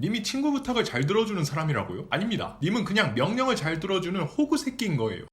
님이 친구 부탁을 잘 들어주는 사람이라고요? 아닙니다. 님은 그냥 명령을 잘 들어주는 호구 새끼인 거예요.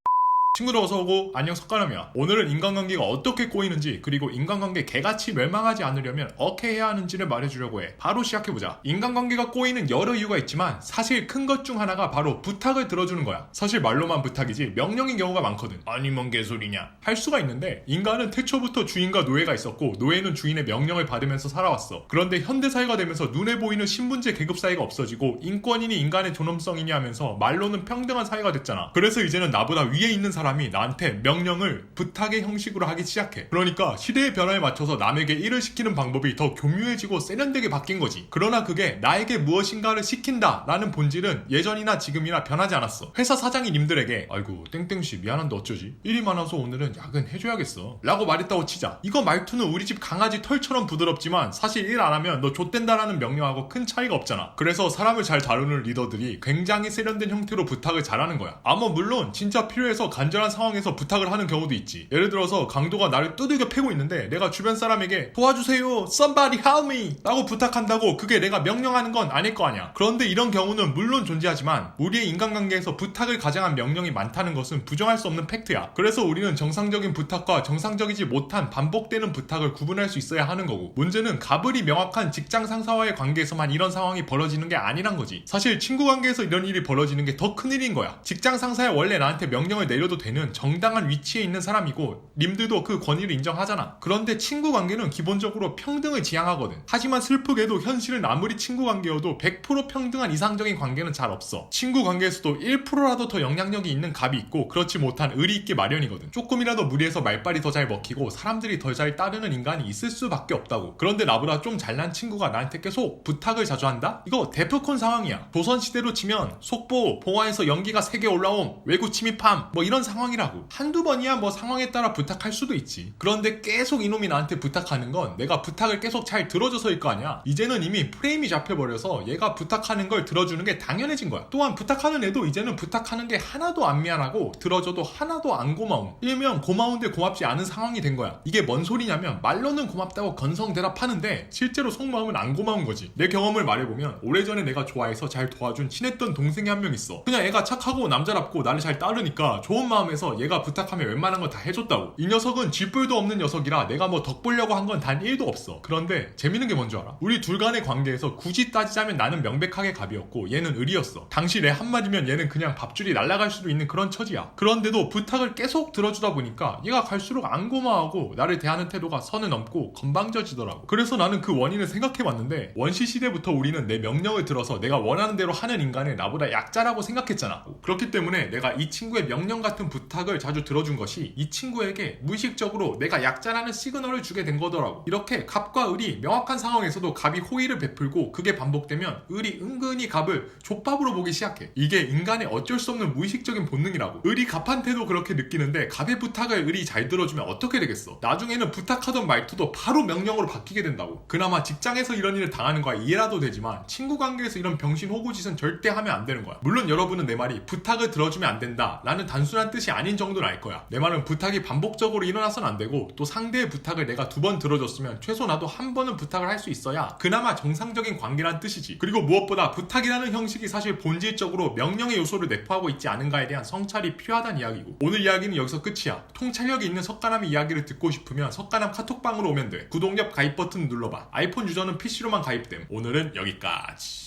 친구들 어서 오고 안녕 석가람이야. 오늘은 인간관계가 어떻게 꼬이는지 그리고 인간관계 개같이 멸망하지 않으려면 어떻게 해야 하는지를 말해주려고 해. 바로 시작해보자. 인간관계가 꼬이는 여러 이유가 있지만 사실 큰 것 중 하나가 바로 부탁을 들어주는 거야. 사실 말로만 부탁이지 명령인 경우가 많거든. 아니 뭔 개소리냐. 할 수가 있는데 인간은 태초부터 주인과 노예가 있었고 노예는 주인의 명령을 받으면서 살아왔어. 그런데 현대사회가 되면서 눈에 보이는 신분제 계급 사회가 없어지고 인권이니 인간의 존엄성이니 하면서 말로는 평등한 사회가 됐잖아. 그래서 이제는 나보다 위에 있는 사람 이 나한테 명령을 부탁의 형식으로 하기 시작해. 그러니까 시대의 변화에 맞춰서 남에게 일을 시키는 방법이 더 교묘해지고 세련되게 바뀐 거지. 그러나 그게 나에게 무엇인가를 시킨다 라는 본질은 예전이나 지금이나 변하지 않았어. 회사 사장이 님들에게 아이고 땡땡씨 미안한데 어쩌지? 일이 많아서 오늘은 야근 해줘야겠어. 라고 말했다고 치자. 이거 말투는 우리 집 강아지 털처럼 부드럽지만 사실 일 안 하면 너 좆된다라는 명령하고 큰 차이가 없잖아. 그래서 사람을 잘 다루는 리더들이 굉장히 세련된 형태로 부탁을 잘하는 거야. 아뭐 물론 진짜 필요해서 간 절한 상황에서 부탁을 하는 경우도 있지. 예를 들어서 강도가 나를 두들겨 패고 있는데 내가 주변 사람에게 도와주세요, somebody help me 라고 부탁한다고 그게 내가 명령하는 건 아닐 거 아니야. 그런데 이런 경우는 물론 존재하지만 우리의 인간관계에서 부탁을 가장한 명령이 많다는 것은 부정할 수 없는 팩트야. 그래서 우리는 정상적인 부탁과 정상적이지 못한 반복되는 부탁을 구분할 수 있어야 하는 거고 문제는 가불이 명확한 직장 상사와의 관계에서만 이런 상황이 벌어지는 게 아니란 거지. 사실 친구 관계에서 이런 일이 벌어지는 게 더 큰일인 거야. 직장 상사야 원래 나한테 명령을 내려도 되는 정당한 위치에 있는 사람이고 님들도 그 권위를 인정하잖아. 그런데 친구 관계는 기본적으로 평등을 지향하거든. 하지만 슬프게도 현실은 아무리 친구 관계여도 100% 평등한 이상적인 관계는 잘 없어. 친구 관계에서도 1%라도 더 영향력이 있는 갑이 있고 그렇지 못한 의리 있게 마련이거든. 조금이라도 무리해서 말빨이 더 잘 먹히고 사람들이 더 잘 따르는 인간이 있을 수밖에 없다고. 그런데 나보다 좀 잘난 친구가 나한테 계속 부탁을 자주 한다? 이거 데프콘 상황이야. 조선시대로 치면 속보, 봉화에서 연기가 3개 올라옴, 외구 침입함, 뭐 이런 상황이라고. 한두 번이야 뭐 상황에 따라 부탁할 수도 있지. 그런데 계속 이놈이 나한테 부탁하는 건 내가 부탁을 계속 잘 들어줘서일 거 아니야. 이제는 이미 프레임이 잡혀버려서 얘가 부탁하는 걸 들어주는 게 당연해진 거야. 또한 부탁하는 애도 이제는 부탁하는 게 하나도 안 미안하고 들어줘도 하나도 안 고마움. 일명 고마운데 고맙지 않은 상황이 된 거야. 이게 뭔 소리냐면 말로는 고맙다고 건성 대답하는데 실제로 속마음은 안 고마운 거지. 내 경험을 말해보면 오래전에 내가 좋아해서 잘 도와준 친했던 동생이 한 명 있어. 그냥 애가 착하고 남자답고 나를 잘 따르니까 좋은 마음 에서 얘가 부탁하면 웬만한 거다 해줬다고. 이 녀석은 쥐뿔도 없는 녀석이라 내가 뭐 덕 보려고 한 건 단 1도 없어. 그런데 재밌는 게 뭔지 알아? 우리 둘 간의 관계에서 굳이 따지자면 나는 명백하게 갑이었고 얘는 을이었어. 당시 내 한마디면 얘는 그냥 밥줄이 날아갈 수도 있는 그런 처지야. 그런데도 부탁을 계속 들어주다 보니까 얘가 갈수록 안 고마워하고 나를 대하는 태도가 선을 넘고 건방져지더라고. 그래서 나는 그 원인을 생각해봤는데 원시 시대부터 우리는 내 명령을 들어서 내가 원하는 대로 하는 인간을 나보다 약자라고 생각했잖아. 그렇기 때문에 내가 이 친구의 명령 같은 부탁을 자주 들어준 것이 이 친구에게 무의식적으로 내가 약자라는 시그널을 주게 된 거더라고. 이렇게 갑과 을이 명확한 상황에서도 갑이 호의를 베풀고 그게 반복되면 을이 은근히 갑을 족밥으로 보기 시작해. 이게 인간의 어쩔 수 없는 무의식적인 본능이라고. 을이 갑한테도 그렇게 느끼는데 갑의 부탁을 을이 잘 들어주면 어떻게 되겠어? 나중에는 부탁하던 말투도 바로 명령으로 바뀌게 된다고. 그나마 직장에서 이런 일을 당하는 거야 이해라도 되지만 친구 관계에서 이런 병신 호구짓은 절대 하면 안 되는 거야. 물론 여러분은 내 말이 부탁을 들어주면 안 된다 라는 단순한 뜻이 아닌 정도는 알 거야. 내 말은 부탁이 반복적으로 일어나선 안 되고 또 상대의 부탁을 내가 두 번 들어줬으면 최소 나도 한 번은 부탁을 할 수 있어야 그나마 정상적인 관계란 뜻이지. 그리고 무엇보다 부탁이라는 형식이 사실 본질적으로 명령의 요소를 내포하고 있지 않은가에 대한 성찰이 필요하다는 이야기고 오늘 이야기는 여기서 끝이야. 통찰력이 있는 석가남의 이야기를 듣고 싶으면 석가남 카톡방으로 오면 돼. 구독 옆 가입 버튼 눌러봐. 아이폰 유저는 PC로만 가입됨. 오늘은 여기까지.